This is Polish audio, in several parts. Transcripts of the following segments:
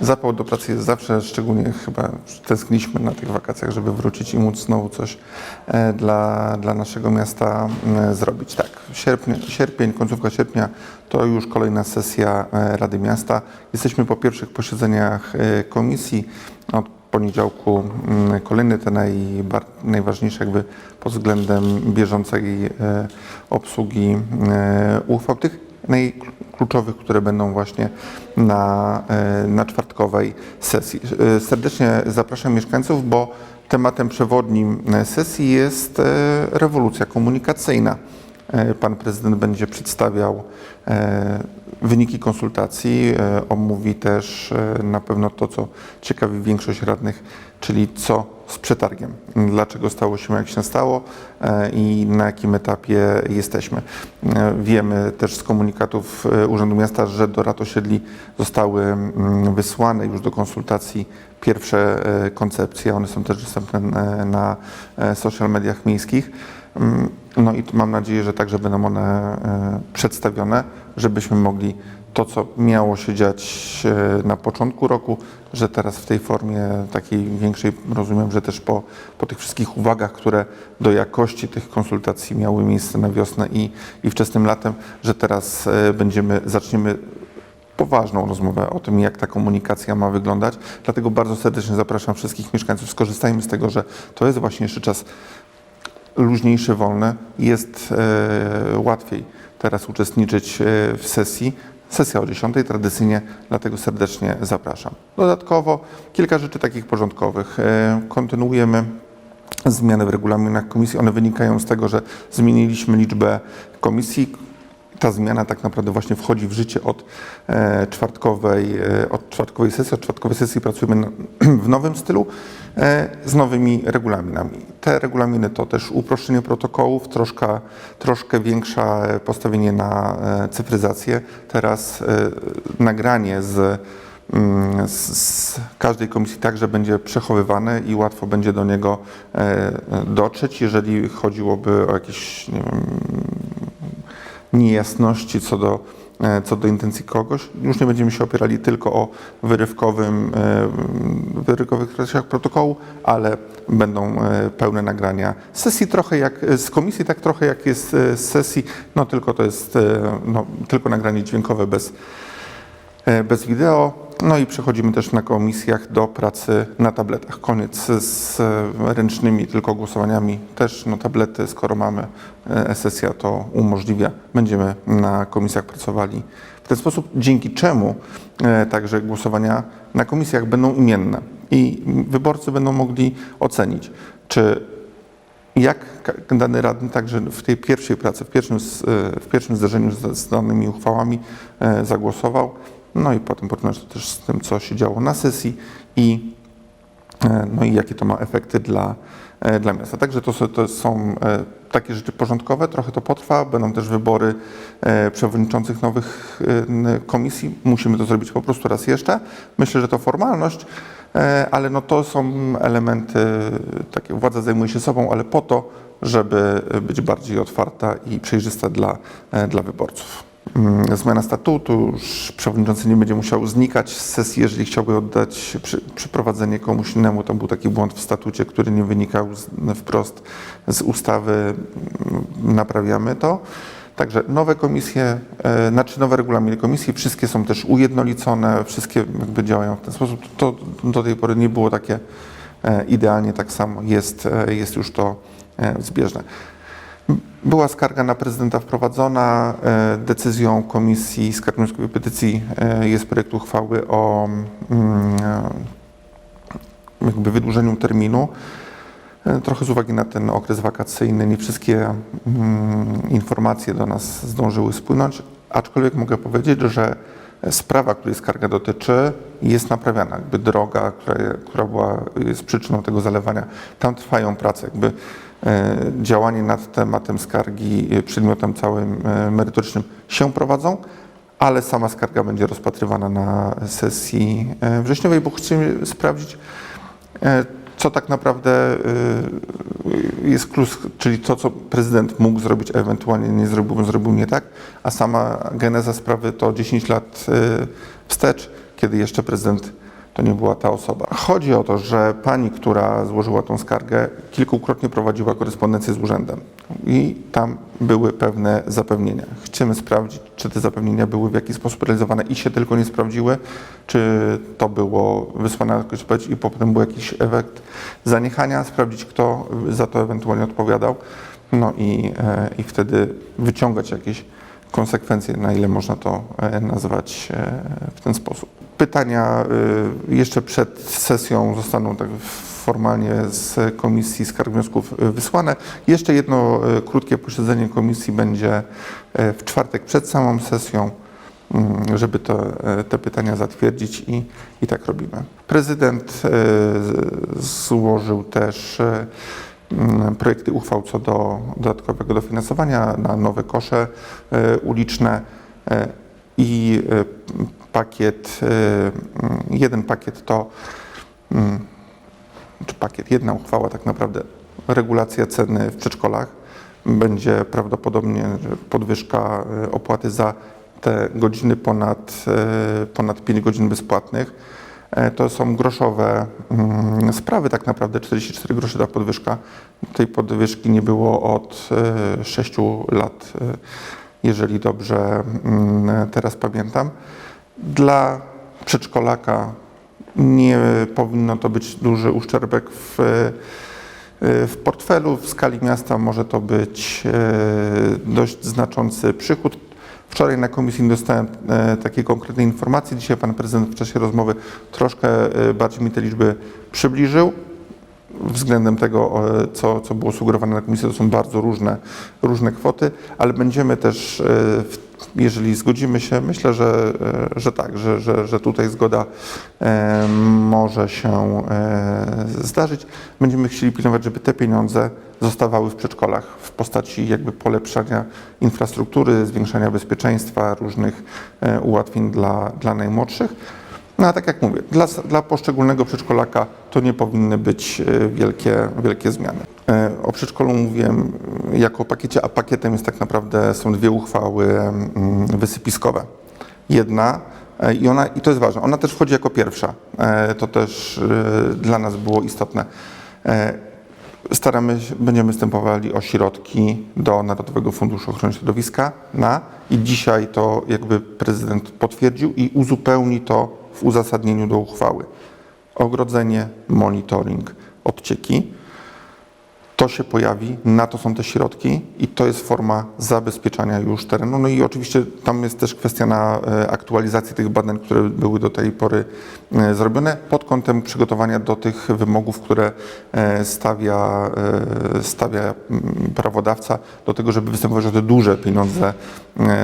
Zapał do pracy jest zawsze, szczególnie chyba tęskniliśmy na tych wakacjach, żeby wrócić i móc znowu coś e, dla, dla naszego miasta e, zrobić. Tak, sierpnie, sierpień, końcówka sierpnia to już kolejna sesja e, Rady Miasta. Jesteśmy po pierwszych posiedzeniach komisji. Od poniedziałku mm, kolejny, te najważniejsze jakby pod względem bieżącej obsługi uchwał, tych najkluczowych, które będą właśnie na, e, na czwartkowej sesji. E, Serdecznie zapraszam mieszkańców, bo tematem przewodnim e, sesji jest rewolucja komunikacyjna. Pan prezydent będzie przedstawiał wyniki konsultacji, e, omówi też e, na pewno to, co ciekawi większość radnych, czyli co z przetargiem, dlaczego stało się jak się stało e, i na jakim etapie jesteśmy. Wiemy też z komunikatów Urzędu Miasta, że do rad osiedli zostały mm, wysłane już do konsultacji pierwsze koncepcje, one są też dostępne na social mediach miejskich. No i mam nadzieję, że także będą one e, przedstawione, żebyśmy mogli to, co miało się dziać e, na początku roku, że teraz w tej formie takiej większej, rozumiem, że też po, po tych wszystkich uwagach, które do jakości tych konsultacji miały miejsce na wiosnę i, i wczesnym latem, że teraz e, będziemy, zaczniemy poważną rozmowę o tym, jak ta komunikacja ma wyglądać. Dlatego bardzo serdecznie zapraszam wszystkich mieszkańców. Skorzystajmy z tego, że to jest właśnie jeszcze czas luźniejszy, wolny. Jest e, łatwiej teraz uczestniczyć e, w sesji. Sesja o 10 tradycyjnie, dlatego serdecznie zapraszam. Dodatkowo kilka rzeczy takich porządkowych. E, kontynuujemy zmiany w regulaminach komisji. One wynikają z tego, że zmieniliśmy liczbę komisji. Ta zmiana tak naprawdę właśnie wchodzi w życie od czwartkowej, od czwartkowej sesji. Od czwartkowej sesji pracujemy w nowym stylu z nowymi regulaminami. Te regulaminy to też uproszczenie protokołów, troszkę, troszkę większe postawienie na e, cyfryzację. Teraz e, nagranie z mm, z, z każdej komisji także będzie przechowywane i łatwo będzie do niego e, dotrzeć, jeżeli chodziłoby o jakieś nie wiem, niejasności co do, e, co do intencji kogoś. Już nie będziemy się opierali tylko o wyrywkowym, e, wyrywkowych treściach protokołu, ale będą e, pełne nagrania sesji trochę jak, z komisji, tak trochę jak jest e, z sesji, no tylko to jest e, no, tylko nagranie dźwiękowe bez, e, bez wideo. No i przechodzimy też na komisjach do pracy na tabletach. Koniec z e, ręcznymi tylko głosowaniami. Też no, tablety, skoro mamy e, sesja, to umożliwia. Będziemy na komisjach pracowali w ten sposób, dzięki czemu e, także głosowania na komisjach będą imienne i wyborcy będą mogli ocenić, czy jak dany radny także w tej pierwszej pracy, w pierwszym, w pierwszym zdarzeniu z, danymi uchwałami zagłosował, no i potem porównać to też z tym, co się działo na sesji i, e, no i jakie to ma efekty dla, e, dla miasta. Także to, to są e, takie rzeczy porządkowe, trochę to potrwa, będą też wybory przewodniczących nowych komisji. Musimy to zrobić po prostu raz jeszcze. Myślę, że to formalność, ale no to są elementy, takie władza zajmuje się sobą, ale po to, żeby być bardziej otwarta i przejrzysta dla, dla wyborców. Mm, Zmiana statutu, już przewodniczący nie będzie musiał znikać z sesji, jeżeli chciałby oddać przeprowadzenie komuś innemu. Tam był taki błąd w statucie, który nie wynikał z, wprost z ustawy. Mm, Naprawiamy to. Także nowe komisje, e, znaczy nowe regulaminy komisji, wszystkie są też ujednolicone, wszystkie jakby działają w ten sposób. To do tej pory nie było takie e, idealnie, tak samo jest, e, jest już to zbieżne. Była skarga na prezydenta wprowadzona. e, Decyzją Komisji i Petycji e, jest projekt uchwały o mm, e, jakby wydłużeniu terminu. Trochę z uwagi na ten okres wakacyjny nie wszystkie mm, informacje do nas zdążyły spłynąć, aczkolwiek mogę powiedzieć, że sprawa, której skarga dotyczy, jest naprawiana. Jakby droga, która, która była, jest przyczyną tego zalewania, tam trwają prace. Jakby działanie nad tematem skargi, e, przedmiotem całym e, merytorycznym się prowadzą, ale sama skarga będzie rozpatrywana na sesji e, wrześniowej, bo chcemy sprawdzić, e, co tak naprawdę jest klus, czyli to, co prezydent mógł zrobić, a ewentualnie nie zrobił, zrobił nie tak, a sama geneza sprawy to 10 lat wstecz, kiedy jeszcze prezydent to nie była ta osoba. Chodzi o to, że pani, która złożyła tą skargę, kilkukrotnie prowadziła korespondencję z urzędem i tam były pewne zapewnienia. Chcemy sprawdzić, czy te zapewnienia były w jakiś sposób realizowane i się tylko nie sprawdziły, czy to było wysłane na jakąś odpowiedź i potem był jakiś efekt zaniechania, sprawdzić, kto za to ewentualnie odpowiadał, no i, e, i wtedy wyciągać jakieś konsekwencje, na ile można to e, nazwać e, w ten sposób. Pytania e, jeszcze przed sesją zostaną tak formalnie z Komisji Skarg Wniosków wysłane. Jeszcze jedno e, krótkie posiedzenie komisji będzie e, w czwartek przed samą sesją, żeby to, te pytania zatwierdzić i, i tak robimy. Prezydent złożył też projekty uchwał co do dodatkowego dofinansowania na nowe kosze uliczne i pakiet, mm, jeden pakiet to, mm, czy pakiet, jedna uchwała tak naprawdę, regulacja ceny w przedszkolach. Będzie prawdopodobnie podwyżka e, opłaty za te godziny ponad, e, ponad 5 godzin bezpłatnych. E, To są groszowe mm, sprawy, tak naprawdę 44 grosze ta podwyżka. Tej podwyżki nie było od 6 lat, jeżeli dobrze mm, teraz pamiętam. Dla przedszkolaka nie powinno to być duży uszczerbek w, e, w portfelu. W skali miasta może to być e, dość znaczący przychód. Wczoraj na komisji nie dostałem e, takiej konkretnej informacji. Dzisiaj pan prezydent w czasie rozmowy troszkę bardziej mi te liczby przybliżył. Względem tego, e, co, co było sugerowane na komisji, to są bardzo różne, różne kwoty, ale będziemy też, e, jeżeli zgodzimy się, myślę, że, e, że tak, że, że, że tutaj zgoda może się zdarzyć. Będziemy chcieli pilnować, żeby te pieniądze zostawały w przedszkolach w postaci jakby polepszania infrastruktury, zwiększania bezpieczeństwa, różnych ułatwień dla, dla najmłodszych. No a tak jak mówię, dla, dla poszczególnego przedszkolaka to nie powinny być e, wielkie, wielkie zmiany. E, O przedszkolu mówiłem e, jako o pakiecie, a pakietem jest tak naprawdę są dwie uchwały mm, wysypiskowe. Jedna i ona, i to jest ważne, ona też wchodzi jako pierwsza. To też dla nas było istotne. Staramy się, będziemy występowali o środki do Narodowego Funduszu Ochrony Środowiska na i dzisiaj to jakby prezydent potwierdził i uzupełni to w uzasadnieniu do uchwały. Ogrodzenie, monitoring, odcieki. To się pojawi, na to są te środki i to jest forma zabezpieczania już terenu. No i oczywiście tam jest też kwestia na e, aktualizację tych badań, które były do tej pory e, zrobione pod kątem przygotowania do tych wymogów, które e, stawia, stawia mm, prawodawca do tego, żeby występować o te duże pieniądze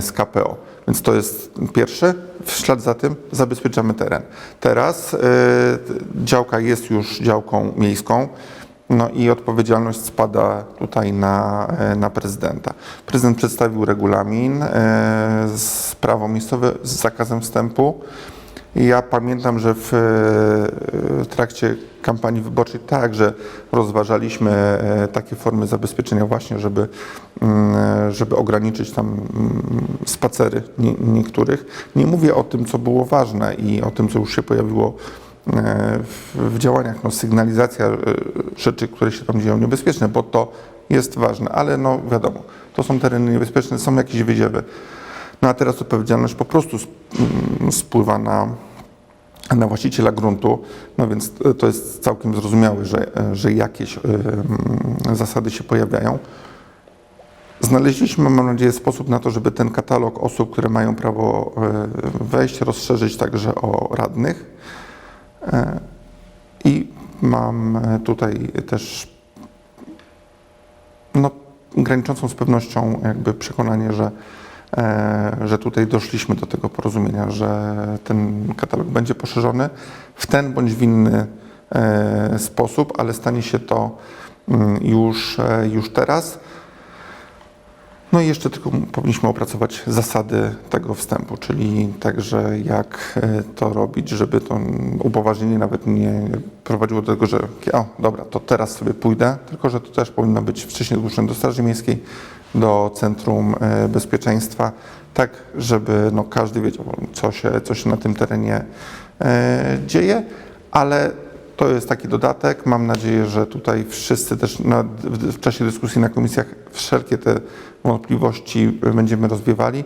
z KPO. Więc to jest pierwsze. W ślad za tym zabezpieczamy teren. Teraz e, działka jest już działką miejską. No i odpowiedzialność spada tutaj na, e, na prezydenta. Prezydent przedstawił regulamin, e, z prawo miejscowe z zakazem wstępu. Ja pamiętam, że w, e, w trakcie kampanii wyborczej także rozważaliśmy e, takie formy zabezpieczenia właśnie, żeby, mm, żeby ograniczyć tam mm, spacery nie, niektórych. Nie mówię o tym, co było ważne i o tym, co już się pojawiło e, w, działaniach, no, sygnalizacja e, rzeczy, które się tam dzieją niebezpieczne, bo to jest ważne, ale no wiadomo, to są tereny niebezpieczne, są jakieś wyziewy. No a teraz odpowiedzialność po prostu mm, spływa na, na właściciela gruntu, no więc to jest całkiem zrozumiałe, że, że jakieś e, mm, zasady się pojawiają. Znaleźliśmy, mam nadzieję, sposób na to, żeby ten katalog osób, które mają prawo e, wejść, rozszerzyć także o radnych. E, I mam e, tutaj też no, graniczącą z pewnością jakby przekonanie, że, e, że tutaj doszliśmy do tego porozumienia, że ten katalog będzie poszerzony w ten bądź w inny e, sposób, ale stanie się to mm, już, e, już teraz. No i jeszcze tylko powinniśmy opracować zasady tego wstępu, czyli także jak e, to robić, żeby to upoważnienie nawet nie prowadziło do tego, że o, dobra, to teraz sobie pójdę, tylko że to też powinno być wcześniej zgłoszone do Straży Miejskiej, do Centrum e, Bezpieczeństwa, tak żeby no, każdy wiedział, co się, co się na tym terenie e, dzieje, ale to jest taki dodatek. Mam nadzieję, że tutaj wszyscy też na, w, w czasie dyskusji na komisjach wszelkie te wątpliwości będziemy rozwiewali.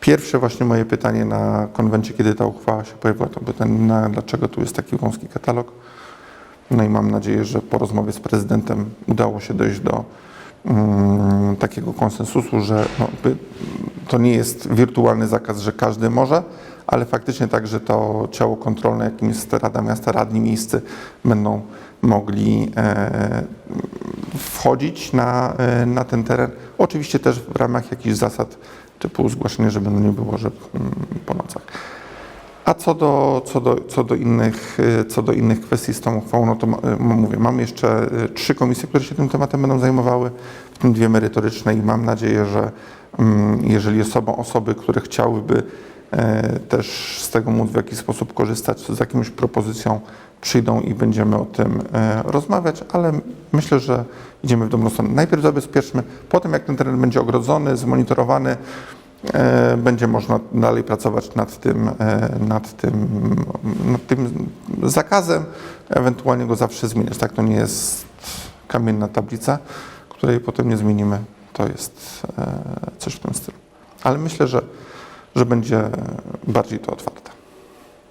Pierwsze właśnie moje pytanie na konwencie, kiedy ta uchwała się pojawiła, to pytanie, na, dlaczego tu jest taki wąski katalog. No i mam nadzieję, że po rozmowie z prezydentem udało się dojść do takiego konsensusu, że no, to nie jest wirtualny zakaz, że każdy może, ale faktycznie tak, że to ciało kontrolne, jakim jest Rada Miasta, radni miejscy, będą mogli e, wchodzić na, e, na ten teren. Oczywiście też w ramach jakichś zasad typu zgłaszanie, żeby no nie było, że mm, po nocach. A co do, co, do, co, do innych, y, co do innych kwestii z tą uchwałą, no to y, mówię, mamy jeszcze y, trzy komisje, które się tym tematem będą zajmowały, w tym dwie merytoryczne i mam nadzieję, że mm, jeżeli osoby, które chciałyby e, też z tego móc w jakiś sposób korzystać, z jakąś propozycją przyjdą i będziemy o tym e, rozmawiać, ale myślę, że idziemy w dobrą stronę. Najpierw zabezpieczmy, potem jak ten teren będzie ogrodzony, zmonitorowany, e, będzie można dalej pracować nad tym, e, nad tym, nad tym zakazem, ewentualnie go zawsze zmieniać. Tak, to nie jest kamienna tablica, której potem nie zmienimy. To jest e, coś w tym stylu. Ale myślę, że, że będzie bardziej to otwarte.